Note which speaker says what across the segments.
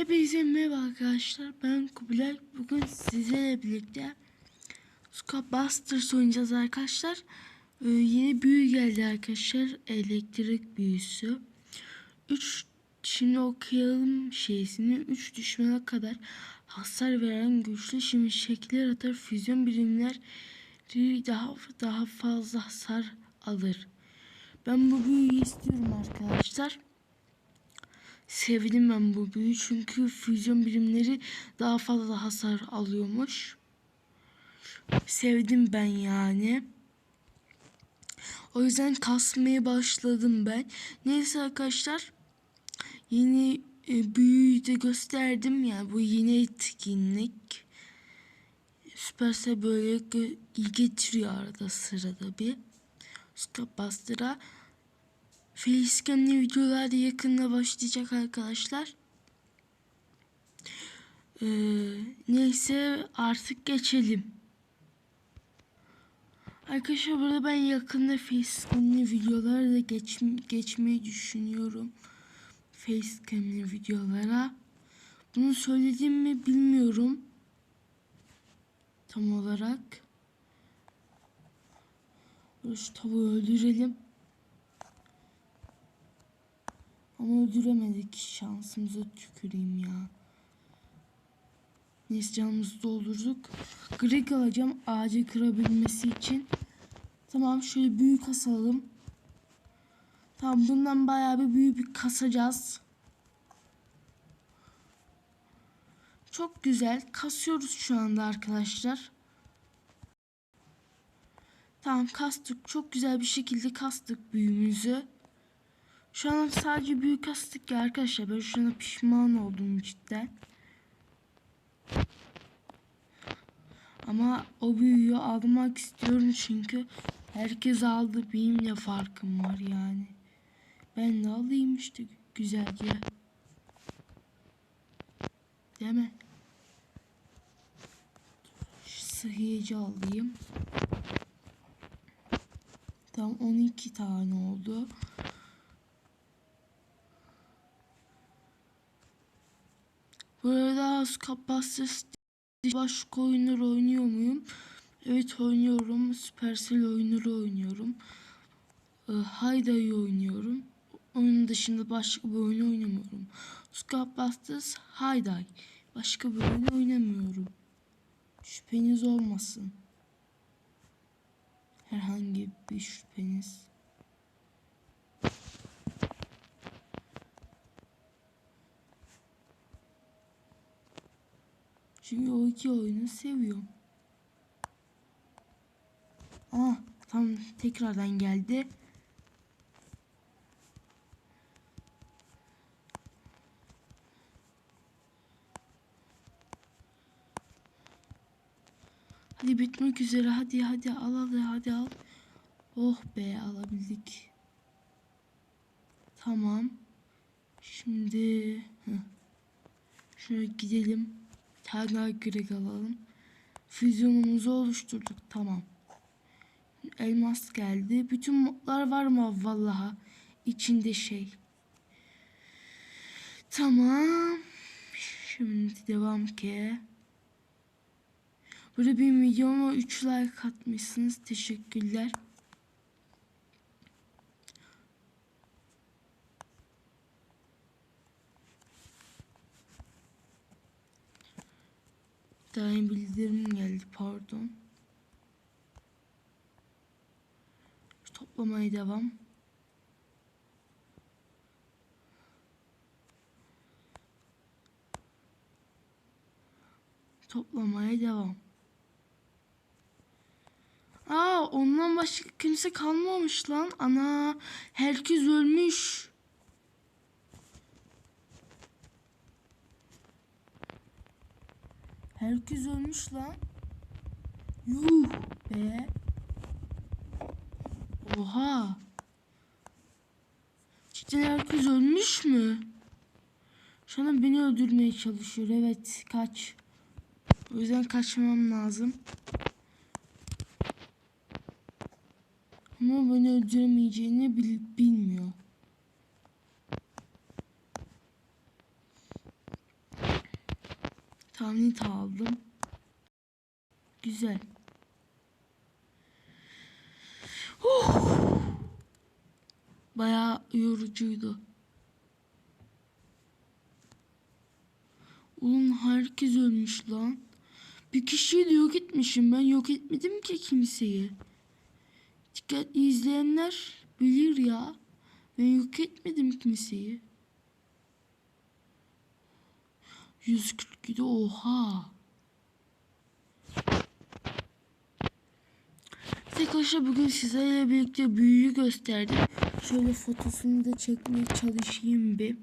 Speaker 1: Hepinize merhaba arkadaşlar. Ben Kubilay. Bugün sizlerle birlikte Scope Busters oynayacağız arkadaşlar. Ee, yeni büyü geldi arkadaşlar. Elektrik büyüsü. 3 şimdi okuyalım şeysini. 3 düşmana kadar hasar veren güçlü şimşekler atar. Füzyon birimler daha daha fazla hasar alır. Ben bu büyüyü istiyorum arkadaşlar. Sevdim ben bu büyüyü çünkü füzyon birimleri daha fazla hasar alıyormuş. Sevdim ben yani. O yüzden kasmaya başladım ben. Neyse arkadaşlar. Yeni e, büyüyü de gösterdim ya. Bu yeni etkinlik. Süperse böyle getiriyor arada sırada bir. Scopebuster'a. Facecam'li videolar da yakında başlayacak arkadaşlar. Ee, neyse artık geçelim. Arkadaşlar burada ben yakında Facecam'li videolara da geç, geçmeyi düşünüyorum. Facecam'li videolara. Bunu söyledim mi bilmiyorum. Tam olarak. Şu tavuğu öldürelim. Ama öldüremedik. Şansımıza tüküreyim ya. Neyse canımızı doldurduk. Greg alacağım ağacı kırabilmesi için. Tamam şöyle büyük kasalım. Tamam bundan bayağı bir büyük bir kasacağız. Çok güzel. Kasıyoruz şu anda arkadaşlar. Tamam kastık. Çok güzel bir şekilde kastık büyümüzü. Şu an sadece büyük kastık ya arkadaşlar. Ben şu an pişman oldum cidden. Ama o büyüyü almak istiyorum çünkü herkes aldı. Benim ne farkım var yani. Ben de alayım işte güzelce. Değil mi? Şu alayım. Tam 12 tane oldu. Burada Scapastis başka oyunlar oynuyor muyum? Evet oynuyorum. Supercell oyunları oynuyorum. Ee, Hayda'yı oynuyorum. Onun dışında başka bir oyun oynamıyorum. Scapastis Hayday. Başka bir oyun oynamıyorum. Şüpheniz olmasın. Herhangi bir şüpheniz. Çünkü o iki oyunu seviyorum. Aa tam tekrardan geldi. Hadi bitmek üzere. Hadi hadi al hadi hadi al. Oh be alabildik. Tamam. Şimdi şöyle gidelim. Tane daha Greg alalım. Füzyonumuzu oluşturduk. Tamam. Elmas geldi. Bütün modlar var mı vallaha? İçinde şey. Tamam. Şimdi devam ki. Burada bir videoma 3 like atmışsınız. Teşekkürler. Yeni bildirim geldi pardon. Toplamaya devam. Toplamaya devam. Aa ondan başka kimse kalmamış lan. Ana herkes ölmüş. Herkes ölmüş lan. Yuh be. Oha. Cidden herkes ölmüş mü? Şu an beni öldürmeye çalışıyor. Evet kaç. O yüzden kaçmam lazım. Ama beni öldüremeyeceğini bil bilmiyor. Tanit aldım. Güzel. Huh. Bayağı yorucuydu. Ulan herkes ölmüş lan. Bir kişiyi de yok etmişim ben yok etmedim ki kimseyi. Dikkatli izleyenler bilir ya. Ben yok etmedim kimseyi. 147 oha. Arkadaşlar bugün sizlerle birlikte büyüyü gösterdim. Şöyle fotosunu da çekmeye çalışayım bir.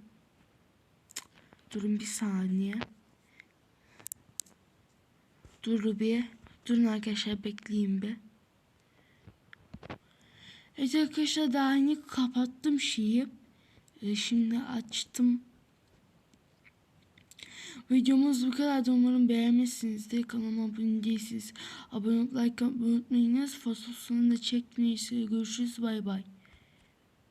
Speaker 1: Durun bir saniye. Dur bir. Durun arkadaşlar bekleyin bir. Evet arkadaşlar daha yeni kapattım şeyi. Ee, şimdi açtım. Videomuz bu kadar. Umarım beğenmişsinizdir. Kanalıma abone değilseniz abone olup like atmayı unutmayınız. Fotosunu da çekmeyi görüşürüz. Bay bay.